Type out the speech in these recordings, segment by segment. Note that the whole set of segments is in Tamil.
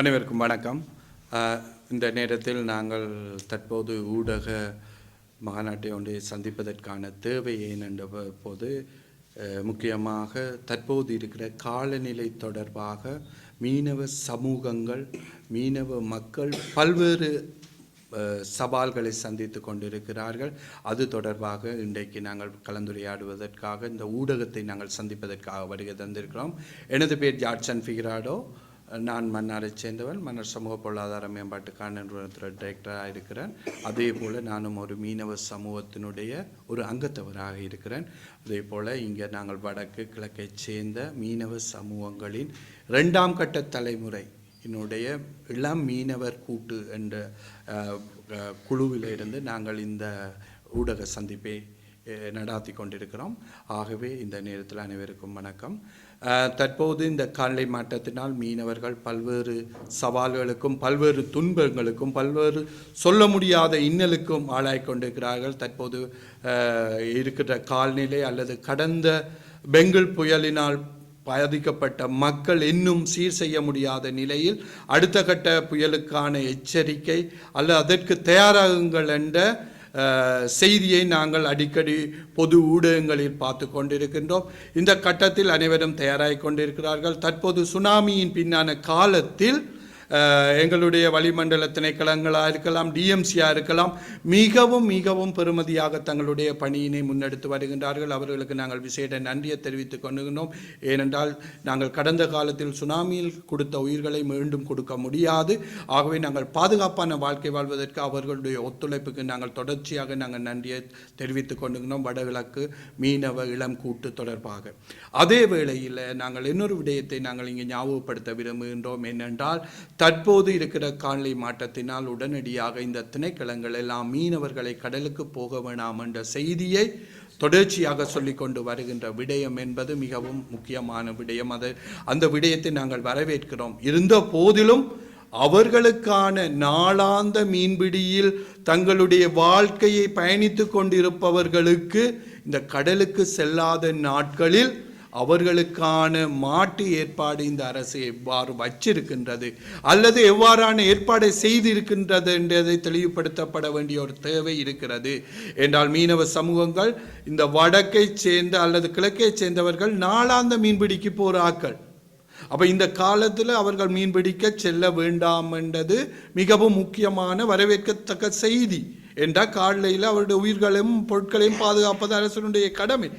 அனைவருக்கும் வணக்கம். இந்த நேரத்தில் நாங்கள் தற்போது ஊடக மாநாட்டை ஒன்றை சந்திப்பதற்கான தேவை ஏனென்ற போது முக்கியமாக தற்போது இருக்கிற காலநிலை தொடர்பாக மீனவ சமூகங்கள் மீனவ மக்கள் பல்வேறு சவால்களை சந்தித்து கொண்டிருக்கிறார்கள். அது தொடர்பாக இன்றைக்கு நாங்கள் கலந்துரையாடுவதற்காக இந்த ஊடகத்தை நாங்கள் சந்திப்பதற்காக வருகை தந்திருக்கிறோம். எனது பேர் ஜாட்சன் ஃபிகராடோ. நான் மன்னாரைச் சேர்ந்தவன் மன்னர் சமூக பொருளாதார மேம்பாட்டுக்கான நிறுவனத்தில் டைரக்டராக இருக்கிறேன். அதே போல் நானும் ஒரு மீனவ சமூகத்தினுடைய ஒரு அங்கத்தவராக இருக்கிறேன். அதே போல் இங்கே நாங்கள் வடக்கு கிழக்கைச் சேர்ந்த மீனவ சமூகங்களின் ரெண்டாம் கட்ட தலைமுறை என்னுடைய இளம் மீனவர் கூட்டு என்ற குழுவிலிருந்து நாங்கள் இந்த ஊடக சந்திப்பை நடாத்தி கொண்டிருக்கிறோம் ஆகவே இந்த நேரத்தில் அனைவருக்கும் வணக்கம். தற்போது இந்த காலை மாற்றத்தினால் மீனவர்கள் பல்வேறு சவால்களுக்கும் பல்வேறு துன்பங்களுக்கும் பல்வேறு சொல்ல முடியாத இன்னலுக்கும் ஆளாய் கொண்டிருக்கிறார்கள். தற்போது இருக்கிற கால்நிலை அல்லது கடந்த பெங்கல் புயலினால் பாதிக்கப்பட்ட மக்கள் இன்னும் சீர் செய்ய முடியாத நிலையில் அடுத்த கட்ட புயலுக்கான எச்சரிக்கை அல்லது அதற்கு தயாராகுங்கள் என்ற செய்தியை நாங்கள் அடிக்கடி பொது ஊடகங்களில் பார்த்து கொண்டிருக்கின்றோம். இந்த கட்டத்தில் அனைவரும் தயாராகி கொண்டிருக்கிறார்கள். தற்போது சுனாமியின் பின்னான காலத்தில் எங்களுடைய வளிமண்டல திணைக்களங்களாக இருக்கலாம் டிஎம்சியாக இருக்கலாம் மிகவும் மிகவும் பெருமதியாக தங்களுடைய பணியினை முன்னெடுத்து வருகின்றார்கள். அவர்களுக்கு நாங்கள் விசேட நன்றியை தெரிவித்துக் கொண்டுகிறோம் ஏனென்றால் நாங்கள் கடந்த காலத்தில் சுனாமியில் கொடுத்த உயிர்களை மீண்டும் கொடுக்க முடியாது. ஆகவே நாங்கள் பாதுகாப்பான வாழ்க்கை வாழ்வதற்கு அவர்களுடைய ஒத்துழைப்புக்கு நாங்கள் தொடர்ச்சியாக நாங்கள் நன்றியை தெரிவித்துக் கொண்டுகிறோம் வடகிழக்கு மீனவ இளம் கூட்டு தொடர்பாக. அதே வேளையில் நாங்கள் இன்னொரு விடயத்தை நாங்கள் இங்கே ஞாபகப்படுத்த விரும்புகின்றோம். என்னென்றால் தற்போது இருக்கிற காலநிலை மாற்றத்தினால் உடனடியாக இந்த திணைக்களங்கள் எல்லாம் மீனவர்களை கடலுக்கு போக வேணாம் என்ற செய்தியை தொடர்ச்சியாக சொல்லிக்கொண்டு வருகின்ற விடயம் என்பது மிகவும் முக்கியமான விடயம். அது அந்த விடயத்தை நாங்கள் வரவேற்கிறோம். இருந்த போதிலும் அவர்களுக்கான நாளாந்த மீன்பிடியில் தங்களுடைய வாழ்க்கையை பயணித்து கொண்டிருப்பவர்களுக்கு இந்த கடலுக்கு செல்லாத நாட்களில் அவர்களுக்கான மாட்டு ஏற்பாடு இந்த அரசு எவ்வாறு வச்சிருக்கின்றது? அல்லது எவ்வாறான ஏற்பாடை செய்திருக்கின்றது என்றதை தெளிவுபடுத்தப்பட வேண்டிய ஒரு தேவை இருக்கிறது. என்றால் மீனவ சமூகங்கள் இந்த வடக்கை சேர்ந்த அல்லது கிழக்கைச் சேர்ந்தவர்கள் நாளாந்த மீன்பிடிக்கு போகிற ஆக்கள் அப்ப இந்த காலத்தில் அவர்கள் மீன்பிடிக்க செல்ல வேண்டாம் என்றது மிகவும் முக்கியமான வரவேற்கத்தக்க செய்தி. என்றால் காலையில் அவருடைய உயிர்களையும் பொருட்களையும் பாதுகாப்பது அரசனுடைய கடமை.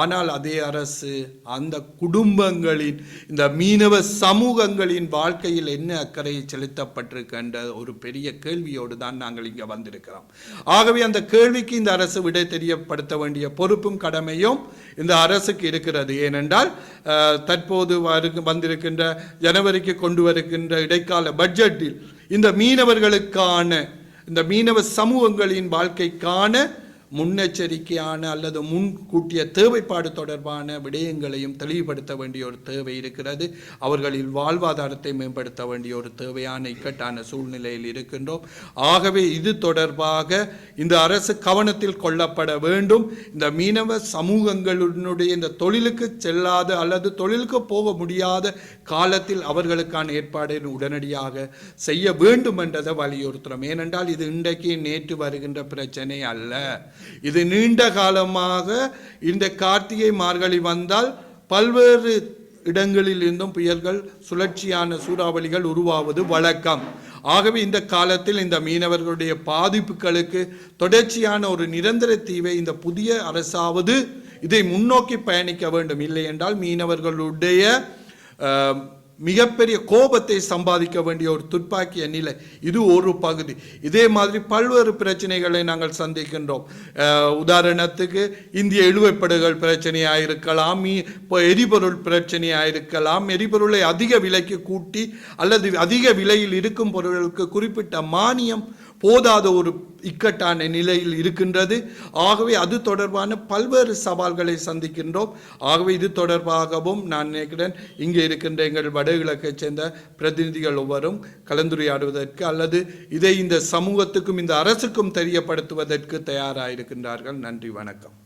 ஆனால் அதே அரசு அந்த குடும்பங்களின் இந்த மீனவ சமூகங்களின் வாழ்க்கையில் என்ன அக்கறை செலுத்தப்பட்டிருக்கின்ற ஒரு பெரிய கேள்வியோடு தான் நாங்கள் இங்கே வந்திருக்கிறோம். ஆகவே அந்த கேள்விக்கு இந்த அரசு விடை தெரியப்படுத்த வேண்டிய பொறுப்பும் கடமையும் இந்த அரசுக்கு இருக்கிறது. ஏனென்றால் தற்போது வரு வந்திருக்கின்ற ஜனவரிக்கு கொண்டு வருகின்ற இடைக்கால பட்ஜெட்டில் இந்த மீனவர்களுக்கான இந்த மீனவ சமூகங்களின் வாழ்க்கைக்கான முன்னெச்சரிக்கையான அல்லது முன்கூட்டிய தேவைப்பாடு தொடர்பான விடயங்களையும் தெளிவுபடுத்த வேண்டிய ஒரு தேவை இருக்கிறது. அவர்களின் வாழ்வாதாரத்தை மேம்படுத்த வேண்டிய ஒரு தேவையான இக்கட்டான சூழ்நிலையில் இருக்கின்றோம். ஆகவே இது தொடர்பாக இந்த அரசு கவனத்தில் கொள்ளப்பட வேண்டும். இந்த மீனவ சமூகங்களுடைய இந்த தொழிலுக்கு செல்லாத அல்லது தொழிலுக்கு போக முடியாத காலத்தில் அவர்களுக்கான ஏற்பாடை உடனடியாக செய்ய வேண்டும் என்றதை வலியுறுத்துகிறோம். ஏனென்றால் இது இன்றைக்கு நேற்று வருகின்ற பிரச்சனை அல்ல. இது நீண்ட காலமாக இந்த கார்த்திகை மார்கழி வந்தால் பல்வேறு இடங்களில் இருந்தும் புயல்கள் சுழற்சியான சூறாவளிகள் உருவாவது வழக்கம். ஆகவே இந்த காலத்தில் இந்த மீனவர்களுடைய பாதிப்புகளுக்கு தொடர்ச்சியான ஒரு நிரந்தர தீவை இந்த புதிய அரசாவது இதை முன்னோக்கி பயணிக்க வேண்டும். இல்லை என்றால் மீனவர்களுடைய அஹ், மிகப்பெரிய கோபத்தை சம்பாதிக்க வேண்டிய ஒரு துப்பாக்கிய நிலை. இது ஒரு பகுதி. இதே மாதிரி பல்வேறு பிரச்சனைகளை நாங்கள் சந்திக்கின்றோம். உதாரணத்துக்கு இந்திய இழுவைப்படுகள் பிரச்சனையாக இருக்கலாம் இப்போ எரிபொருள் பிரச்சனையாக இருக்கலாம் எரிபொருளை அதிக விலைக்கு கூட்டி அல்லது அதிக விலையில் இருக்கும் பொருட்களுக்கு குறிப்பிட்ட மானியம் போதாத ஒரு இக்கட்டான நிலையில் இருக்கின்றது. ஆகவே அது தொடர்பான பல்வேறு சவால்களை சந்திக்கின்றோம். ஆகவே இது தொடர்பாகவும் நான் நினைக்கிறேன் இங்கே இருக்கின்ற எங்கள் வடகிழக்கைச் சேர்ந்த பிரதிநிதிகள் ஒவ்வொரும் கலந்துரையாடுவதற்கு அல்லது இதை இந்த சமூகத்துக்கும் இந்த அரசுக்கும் தெரியப்படுத்துவதற்கு தயாராக இருக்கின்றார்கள் நன்றி வணக்கம்.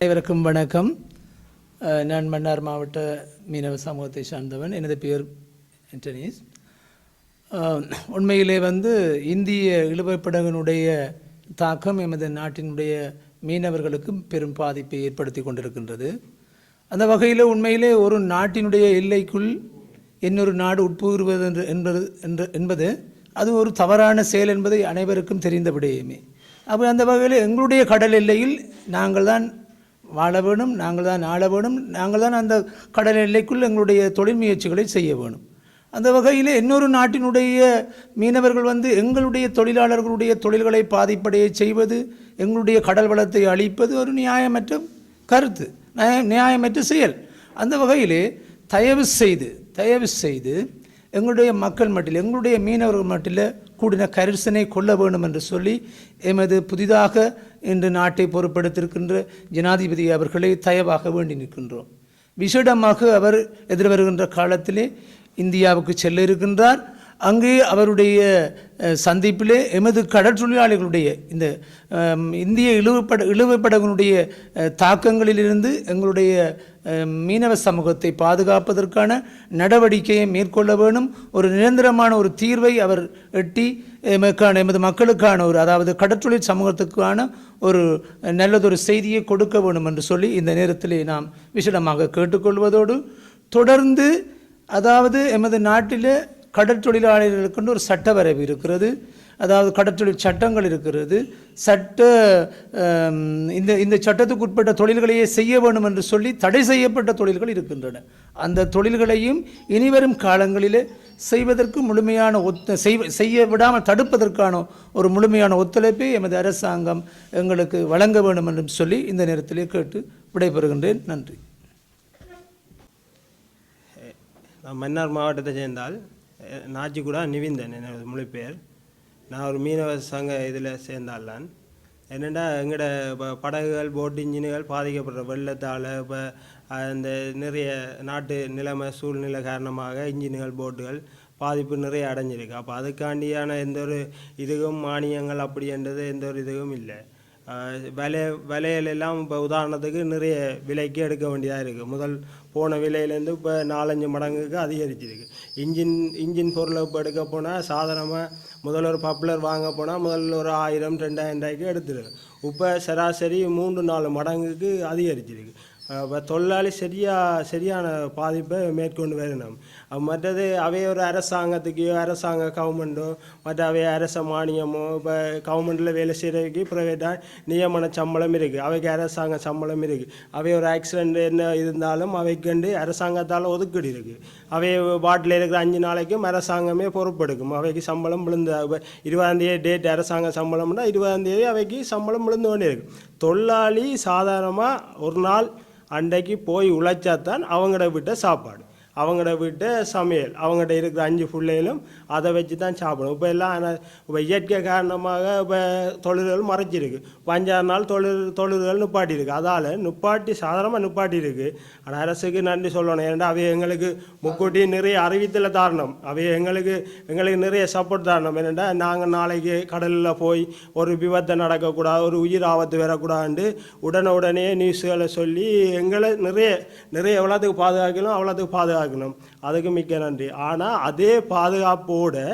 அனைவருக்கும் வணக்கம். நான் மன்னார் மாவட்ட மீனவ சமூகத்தை சார்ந்தவன். எனது பெயர் ஆண்டனிஸ். உண்மையிலே வந்து இந்திய இழுவைப்படகனுடைய தாக்கம் எமது நாட்டினுடைய மீனவர்களுக்கு பெரும் பாதிப்பை ஏற்படுத்தி கொண்டிருக்கின்றது. அந்த வகையில் உண்மையிலே ஒரு நாட்டினுடைய எல்லைக்குள் இன்னொரு நாடு உட்புகுறுவது என்று என்பது என்று என்பது அது ஒரு தவறான செயல் என்பதை அனைவருக்கும் தெரிந்த அப்போ அந்த வகையில் எங்களுடைய கடல் எல்லையில் நாங்கள் தான் வாழ வேணும் நாங்கள் தான் ஆள வேணும் நாங்கள் தான் அந்த கடல் எல்லைக்குள் எங்களுடைய தொழில் முயற்சிகளை செய்ய வேணும். அந்த வகையில் இன்னொரு நாட்டினுடைய மீனவர்கள் வந்து எங்களுடைய தொழிலாளர்களுடைய தொழில்களை பாதிப்படைய செய்வது எங்களுடைய கடல் வளத்தை அழிப்பது ஒரு நியாயமற்ற கருத்து நியாயமற்ற செயல். அந்த வகையிலே தயவு செய்து தயவு செய்து எங்களுடைய மக்கள் மட்டில் எங்களுடைய மீனவர்கள் மட்டில் கூடின கரிசனை கொள்ள வேண்டும் என்று சொல்லி எமது புதிதாக இன்று நாட்டை பொறுப்படுத்திருக்கின்ற ஜனாதிபதி அவர்களை தயவாக வேண்டி நிற்கின்றோம். விசேடமாக அவர் எதிர்வருகின்ற காலத்திலே இந்தியாவுக்கு செல்ல இருக்கின்றார். அங்கே அவருடைய சந்திப்பிலே எமது கடற்றொழிலாளிகளுடைய இந்த இந்திய இழுவப்பட இழுவைப்படகனுடைய தாக்கங்களிலிருந்து எங்களுடைய மீனவ சமூகத்தை பாதுகாப்பதற்கான நடவடிக்கையை மேற்கொள்ள வேணும். ஒரு நிரந்தரமான ஒரு தீர்வை அவர் எட்டி எமக்கான எமது மக்களுக்கான ஒரு அதாவது கடற்றொழில் சமூகத்துக்கான ஒரு நல்லதொரு செய்தியை கொடுக்க வேணும் என்று சொல்லி இந்த நேரத்திலே நாம் விசடமாக கேட்டுக்கொள்வதோடு தொடர்ந்து அதாவது எமது நாட்டில் கடற்தொழிலாளர்களுக்கு ஒரு சட்டவரவு இருக்கிறது. அதாவது கடற்தொழில் சட்டங்கள் இருக்கிறது. சட்ட இந்த இந்த சட்டத்துக்கு உட்பட்ட தொழில்களையே செய்ய வேண்டும் என்று சொல்லி தடை செய்யப்பட்ட தொழில்கள் இருக்கின்றன. அந்த தொழில்களையும் இனிவரும் காலங்களிலே செய்வதற்கு முழுமையான ஒத்த செய்வ செய்ய விடாமல் தடுப்பதற்கான ஒரு முழுமையான ஒத்துழைப்பை எமது அரசாங்கம் எங்களுக்கு வழங்க வேண்டும் என்றும் சொல்லி இந்த நேரத்திலே கேட்டு விடைபெறுகின்றேன். நன்றி. நான் மன்னார் மாவட்டத்தை சேர்ந்தால் அஹ், நாச்சிக்குடா நிவிந்தன் என்னோட முழு பேர். நான் ஒரு மீனவ சங்க இதில் சேர்ந்தால் நான் என்னென்னா எங்களோட இப்போ படகுகள் போட் இன்ஜின்கள் பாதிக்கப்படுற வெள்ளத்தால் இப்போ அந்த நிறைய நாட்டு நிலைமை சூழ்நிலை காரணமாக இன்ஜின்கள் போட்டுகள் பாதிப்பு நிறைய அடைஞ்சிருக்கு. அப்போ அதுக்காண்டியான எந்த ஒரு இதுவும் மானியங்கள் அப்படின்றது எந்த ஒரு இதுவும் இல்லை. விலை விலையிலெல்லாம் இப்போ உதாரணத்துக்கு நிறைய விலைக்கு எடுக்க வேண்டியதாக இருக்குது முதல் போன விலையிலேருந்து இப்போ நாலஞ்சு மடங்குக்கு அதிகரிச்சிருக்கு. இன்ஜின் இன்ஜின் பொருளை இப்போ எடுக்க போனால் சாதாரணமாக முதல்ல ஒரு பப்ளர் வாங்க போனால் முதல்ல ஒரு ஆயிரம் ரெண்டாயிரம் ரூபாய்க்கு எடுத்துருக்கு இப்போ சராசரி மூன்று நாலு மடங்குக்கு அதிகரிச்சிருக்கு. தொழிலாளி சரியா சரியான பாதிப்பை மேற்கொண்டு வரணும். மற்றது அவை ஒரு அரசாங்கத்துக்கோ அரசாங்க கவர்மெண்ட்டோ மற்ற அவை அரச மானியமோ இப்போ கவர்மெண்ட்டில் வேலை செய்கிறதுக்கு ப்ரைவேட்டாக நியமன சம்பளம் இருக்குது அவைக்கு அரசாங்க சம்பளம் இருக்குது அவை ஒரு ஆக்சிடென்ட் என்ன இருந்தாலும் அவைக்கண்டு அரசாங்கத்தால் ஒதுக்கீடு இருக்குது அவை வாட்டில் இருக்கிற அஞ்சு நாளைக்கும் அரசாங்கமே பொறுப்பெடுக்கும். அவைக்கு சம்பளம் விழுந்து இருபதாந்தேதி டேட் அரசாங்க சம்பளம்னா இருபதாந்தேதி அவைக்கு சம்பளம் விழுந்து கொண்டே இருக்குது தொழிலாளி சாதாரணமாக ஒரு நாள் அன்றைக்கு போய் உழைச்சாதான் அவங்கள விட்ட சாப்பாடு. அவங்களோட வீட்டு சமையல் அவங்ககிட்ட இருக்கிற அஞ்சு பிள்ளைகளும் அதை வச்சு தான் சாப்பிடும் இப்போ எல்லாம் இப்போ இயற்கை காரணமாக இப்போ தொழில்கள் மறைச்சிருக்கு பஞ்சாறு நாள் தொழில் தொழில்கள் நிப்பாட்டியிருக்கு. அதால் நிப்பாட்டி சாதாரணமாக நிப்பாட்டியிருக்கு. ஆனால் அரசுக்கு நன்றி சொல்லணும். ஏன்னா அவை எங்களுக்கு முக்கூட்டி நிறைய அறிவித்தல தாரணம். அவை எங்களுக்கு எங்களுக்கு நிறைய சப்போர்ட் தாரணம். என்னென்னா நாங்கள் நாளைக்கு கடலில் போய் ஒரு விபத்தை நடக்கக்கூடாது ஒரு உயிர் ஆபத்து வரக்கூடாதுன்ட்டு உடனே உடனே நியூஸ்களை சொல்லி எங்களை நிறைய நிறைய எவ்வளோத்துக்கு பாதுகாக்கலாம் அவ்வளோத்துக்கு பாதுகாக்கணும் அதுக்கு மிக்க நன்றி. ஆனால் அதே பாதுகாப்போடு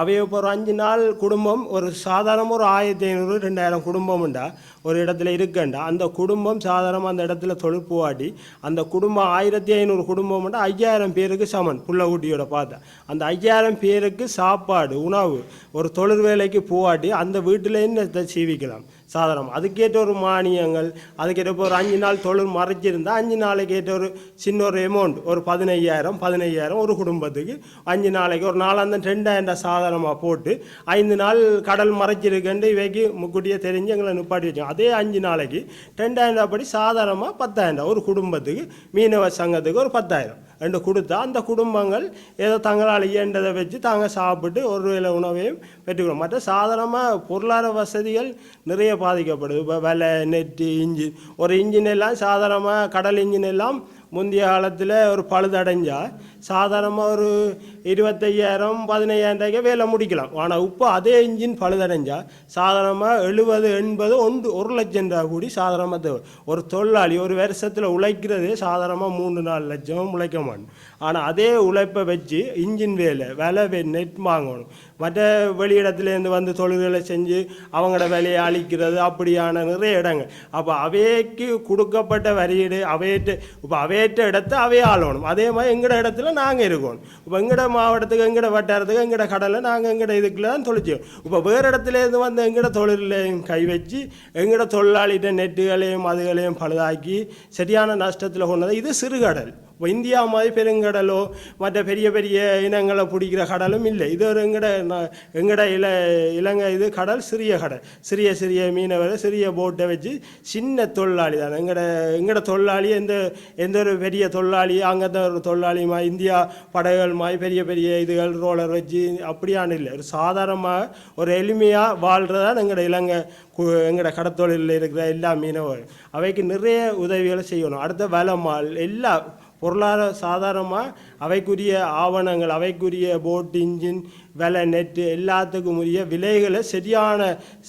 அவைய இப்போ ஒரு அஞ்சு நாள் குடும்பம் ஒரு சாதாரண ஒரு ஆயிரத்தி ஐநூறு ரெண்டாயிரம் குடும்பம்ண்டா ஒரு இடத்துல இருக்கண்டா? அந்த குடும்பம் சாதாரணமாக அந்த இடத்துல தொழில் போவாட்டி அந்த குடும்பம் ஆயிரத்தி ஐநூறு குடும்பம்ண்டா ஐயாயிரம் பேருக்கு சமன் புள்ளக்குட்டியோட பார்த்தா. அந்த ஐயாயிரம் பேருக்கு சாப்பாடு உணவு ஒரு தொழில் வேலைக்கு போவாட்டி அந்த வீட்டில் என்ன சீவிக்கலாம் சாதாரணம் அதுக்கேற்ற ஒரு மானியங்கள் அதுக்கேற்ற இப்போ ஒரு அஞ்சு நாள் தொழில் மறைச்சிருந்தால் அஞ்சு நாளைக்கு ஏற்ற ஒரு சின்ன ஒரு அமௌண்ட் ஒரு பதினையாயிரம் பதினையாயிரம் ஒரு குடும்பத்துக்கு அஞ்சு நாளைக்கு ஒரு நாலாந்தம் ரெண்டாயிரம் சாதாரணமாக போட்டு ஐந்து நாள் கடல் மறைச்சிருக்குன்ட்டு இவைக்கு முக்கூட்டியே தெரிஞ்சு எங்களை நிப்பாட்டி வச்சோம். அதே அஞ்சு நாளைக்கு ரெண்டாயிரம் படி சாதாரணமாக பத்தாயிரம் ஒரு குடும்பத்துக்கு மீனவ சங்கத்துக்கு ஒரு பத்தாயிரம். ரெண்டு கொடுத்தா அந்த குடும்பங்கள் ஏதோ தங்களால் இயன்றதை வச்சு தாங்க சாப்பிட்டு ஒரு வேலை உணவையும் பெற்றுக்கணும் மற்ற சாதாரணமாக பொருளாதார வசதிகள் நிறைய பாதிக்கப்படுது. இப்போ விலை நெட்டு இன்ஜின். ஒரு இன்ஜின் எல்லாம் சாதாரணமாக கடல் இன்ஜின் எல்லாம் முந்தைய காலத்தில் ஒரு பழுதடைஞ்சால் சாதாரணமாக ஒரு இருபத்தையாயிரம் பதினையாயிரம் ரூபாய்க்கு வேலை முடிக்கலாம். ஆனால் இப்போ அதே இன்ஜின் பழுதடைஞ்சால் சாதாரணமாக எழுபது எண்பது ஒன்று ஒரு லட்சம் ரூபா கூடி சாதாரணமாக தேவை. ஒரு தொழிலாளி ஒரு வருஷத்தில் உழைக்கிறதே சாதாரணமாக மூணு நாலு லட்சம் உழைக்க மாட்டோம் ஆனால் அதே உழைப்பை வச்சு இன்ஜின் வேலை விலை வே- நெட் வாங்கணும். மற்ற வெளியிடத்துலேருந்து வந்து தொழில்களை செஞ்சு அவங்களோட வேலையை அழிக்கிறது அப்படியான நிறைய இடங்கள். அப்போ அவைக்கு கொடுக்கப்பட்ட வரியீடு அவையற்ற இப்போ அவையற்ற இடத்த அவையே ஆளணும். அதே மாதிரி எங்களோட இடத்துல நாங்கள் இருக்கோம். இப்போ எங்கட மாவட்டத்துக்கு எங்கட வட்டாரத்துக்கு எங்கட கடலை நாங்கள் எங்கட இதுக்குள்ள தான் தொழிச்சோம் இப்போ வேறு இடத்துலேருந்து வந்து எங்கட தொழிலையும் கை வச்சு எங்கட தொழிலாளிகிட்ட நெட்டுகளையும் அதுகளையும் பழுதாக்கி சரியான நஷ்டத்தில் கொண்டது இது சிறுகடல். இப்போ இந்தியா மாதிரி பெருங்கடலோ மற்ற பெரிய பெரிய இனங்களை பிடிக்கிற கடலும் இல்லை. இது ஒரு எங்கட ந- எங்கட இல இலங்கை இது கடல் சிறிய கடல். சிறிய சிறிய மீனவர் சிறிய போட்டை வச்சு சின்ன தொழிலாளி தான். எங்கட எங்கட தொழிலாளி எந்த எந்த ஒரு பெரிய தொழிலாளி அங்கே ஒரு தொழிலாளிமா இந்தியா படகுகள் மாதிரி பெரிய பெரிய இதுகள் ரோலர் வச்சு அப்படியான இல்லை. ஒரு சாதாரணமாக ஒரு எளிமையாக வாழ்கிறதான் எங்கட இலங்கை எங்கட கடத்தொழிலில் இருக்கிற எல்லா மீனவர்கள். அவைக்கு நிறைய உதவிகளை செய்யணும். அடுத்த வலமால் எல்லா பொருளாதார சாதாரணமாக அவைக்குரிய ஆவணங்கள் அவைக்குரிய போட் இன்ஜின் விலை நெட்டு எல்லாத்துக்கும் உரிய விலைகளை சரியான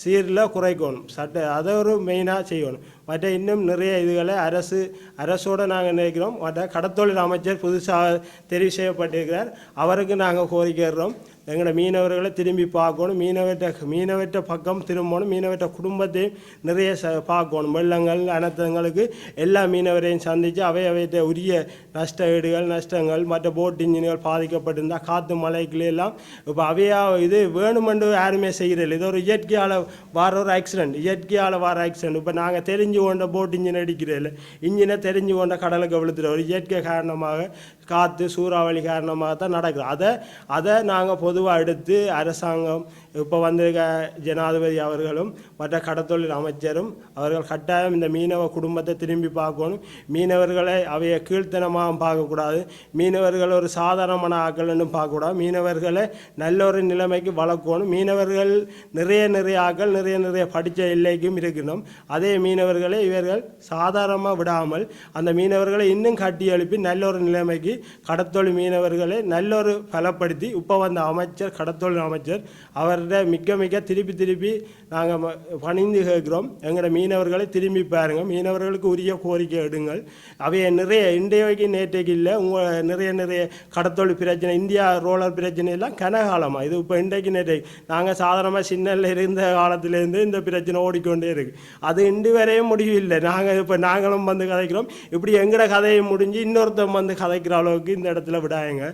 சீரில் குறைக்கணும். சட்ட அதை ஒரு மெயினாக செய்யணும். மற்ற இன்னும் நிறைய இதுகளை அரசு அரசோடு நாங்கள் நினைக்கிறோம். மற்ற கடத்தொழில் அமைச்சர் புதுசாக தெரிவு செய்யப்பட்டிருக்கிறார். அவருக்கு நாங்கள் கோரிக்கிறோம் எங்களோட மீனவர்களை திரும்பி பார்க்கணும். மீனவற்ற மீனவற்ற பக்கம் திரும்பணும். மீனவற்ற குடும்பத்தையும் நிறைய ச பார்க்கணும். வெள்ளங்கள் அனர்த்தங்களுக்கு எல்லா மீனவரையும் சந்தித்து அவை அவைத்த உரிய நஷ்ட ஈடுகள் நஷ்டங்கள் மற்ற போட் இன்ஜின்கள் பாதிக்கப்பட்டிருந்தால் காற்று மலைக்குள்ளெல்லாம் இப்போ அவையா இது வேணுமென்று யாருமே செய்கிறதில்ல இது ஒரு இயற்கையால் வர ஒரு ஆக்சிடென்ட் இயற்கையால் வர ஆக்சிடென்ட் இப்போ நாங்கள் தெரிஞ்சு கொண்ட போட் இன்ஜின் அடிக்கிறதில்ல இன்ஜினை தெரிஞ்சு கொண்ட கடலுக்கு விழுத்துற ஒரு இயற்கை காரணமாக காற்று சூறாவளி காரணமாக தான் நடக்குது. அதை அதை நாங்கள் பொதுவாக எடுத்து அரசாங்கம் இப்போ வந்திருக்க ஜனாதிபதி அவர்களும் மற்ற கடத்தொழில் அமைச்சரும் அவர்கள் கட்டாயம் இந்த மீனவ குடும்பத்தை திரும்பி பார்க்கணும். மீனவர்களை அவைய கீழ்த்தனமாக பார்க்கக்கூடாது. மீனவர்கள் ஒரு சாதாரணமான ஆக்கள்னு பார்க்கக்கூடாது. மீனவர்களை நல்ல ஒரு நிலைமைக்கு வளர்க்கணும். மீனவர்கள் நிறைய நிறைய ஆக்கள் நிறைய நிறைய படித்த எல்லைக்கும் இருக்கணும் அதே மீனவர்கள் இவர்கள் சாதாரணமாக விடாமல் அந்த மீனவர்களை இன்னும் கட்டி எழுப்பி நல்ல ஒரு நிலைமைக்கு கடத்தொழில் மீனவர்களை நல்ல ஒரு பலப்படுத்தி இப்போ வந்த அமைச்சர் கடத்தொழில் அமைச்சர் அவர்கிட்ட மிக்க மிக்க திருப்பி திருப்பி நாங்கள் பணிந்து கேட்கிறோம். எங்களோட மீனவர்களை திரும்பி பாருங்கள் மீனவர்களுக்கு உரிய கோரிக்கை எடுங்கள். அவைய நிறைய இன்றைக்கு நேற்றைக்கு இல்லை உங்கள் நிறைய நிறைய கடத்தொழில் பிரச்சனை இந்தியா ரோலர் பிரச்சனை எல்லாம் கனகாலமாக இது இப்போ இன்றைக்கு நேற்றைக்கு. நாங்கள் சாதாரணமாக சின்னல இருந்த காலத்திலேருந்து இந்த பிரச்சனை ஓடிக்கொண்டே இருக்கு. அது இன்று வரையும் முடிவில்லை நாங்கள் இப்போ நாங்களும் வந்து கதைக்கிறோம். இப்படி எங்களோட கதையை முடிஞ்சு இன்னொருத்தன் வந்து கதைக்கிற அளவுக்கு இந்த இடத்துல விடாயங்க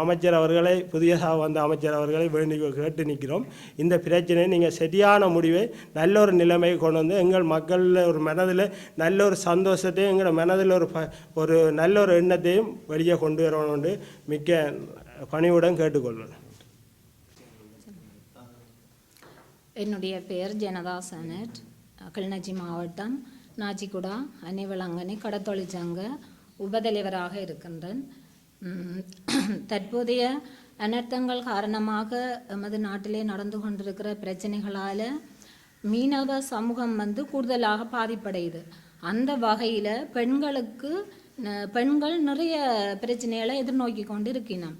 அமைச்சர் அவர்களை புதியதாக வந்த அமைச்சர் அவர்களை வேண்டி கேட்டு நிற்கிறோம் இந்த பிரச்சனையை நீங்கள் சரியான முடிவை நல்ல ஒரு நிலைமையை கொண்டு வந்து எங்கள் மக்களில் ஒரு மனதில் நல்ல ஒரு சந்தோஷத்தையும் எங்களோட மனதில் ஒரு ஒரு நல்ல ஒரு எண்ணத்தையும் வெளியே கொண்டு வரணும்னு மிக்க பணிவுடன் கேட்டுக்கொள்வேன். என்னுடைய பெயர் ஜனதா சனட் கிளிநொச்சி மாவட்டம் நாச்சிக்குடா அன்னிவளங்கனி கடத்தொழிற்சங்க உபதலைவராக இருக்கின்றேன். தற்போதைய அனர்த்தங்கள் காரணமாக எமது நாட்டிலே நடந்து கொண்டிருக்கிற பிரச்சனைகளால் மீனவ சமூகம் வந்து கூடுதலாக பாதிப்படையுது. அந்த வகையில் பெண்களுக்கு பெண்கள் நிறைய பிரச்சனைகளை எதிர்நோக்கி கொண்டு இருக்கின்றன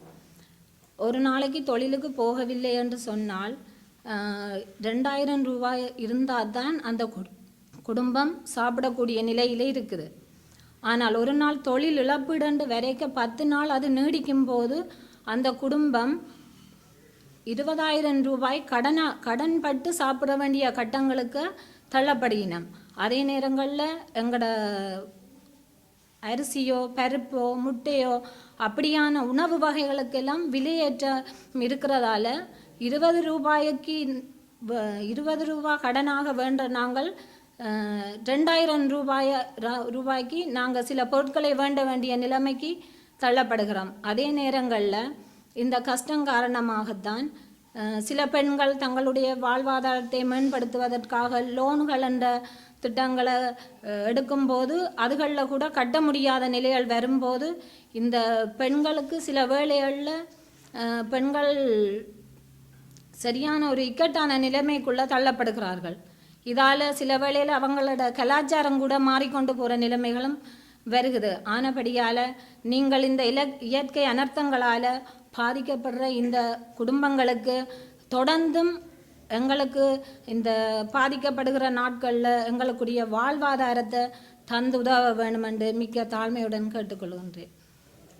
ஒரு நாளைக்கு தொழிலுக்கு போகவில்லை என்று சொன்னால் ரெண்டாயிரம் ரூபாய் இருந்தால் தான் அந்த கு- குடும்பம் சாப்பிடக்கூடிய நிலையிலே இருக்குது. ஆனால் ஒரு நாள் தொழில் இழப்பிடண்டு வரைக்க பத்து நாள் அது நீடிக்கும் போது அந்த குடும்பம் இருபதாயிரம் ரூபாய் கடனா கடன் பட்டு சாப்பிட வேண்டிய கட்டங்களுக்கு தள்ளப்படுகினோம் அதே நேரங்களில் எங்களோட அரிசியோ பருப்போ முட்டையோ அப்படியான உணவு வகைகளுக்கெல்லாம் விலையேற்றம் இருக்கிறதால இருபது ரூபாய்க்கு இருபது ரூபாய் கடனாக வேண்ட நாங்கள் ரெண்டாயிரம் ரூபாய ரூபாய்க்கு நாங்கள் சில பொருட்களை வேண்ட வேண்டிய நிலைமைக்கு தள்ளப்படுகிறோம். அதே நேரங்களில் இந்த கஷ்டம் காரணமாகத்தான் சில பெண்கள் தங்களுடைய வாழ்வாதாரத்தை மேம்படுத்துவதற்காக லோன்கள் என்ற திட்டங்களை எடுக்கும்போது அதுகளில் கூட கட்ட முடியாத நிலைகள் வரும்போது இந்த பெண்களுக்கு சில வேலைகளில் பெண்கள் சரியான ஒரு இக்கட்டான நிலைமைக்குள்ளே தள்ளப்படுகிறார்கள். இதால் சில வேளையில் அவங்களோட கலாச்சாரம் கூட மாறிக்கொண்டு போகிற நிலைமைகளும் வருகுது. ஆனபடியால் நீங்கள் இந்த இல இயற்கை அனர்த்தங்களால் பாதிக்கப்படுற இந்த குடும்பங்களுக்கு தொடர்ந்தும் எங்களுக்கு இந்த பாதிக்கப்படுகிற நாட்களில் எங்களுக்குரிய வாழ்வாதாரத்தை தந்து உதவ வேணுமென்று மிக்க தாழ்மையுடன் கேட்டுக்கொள்கின்றேன்.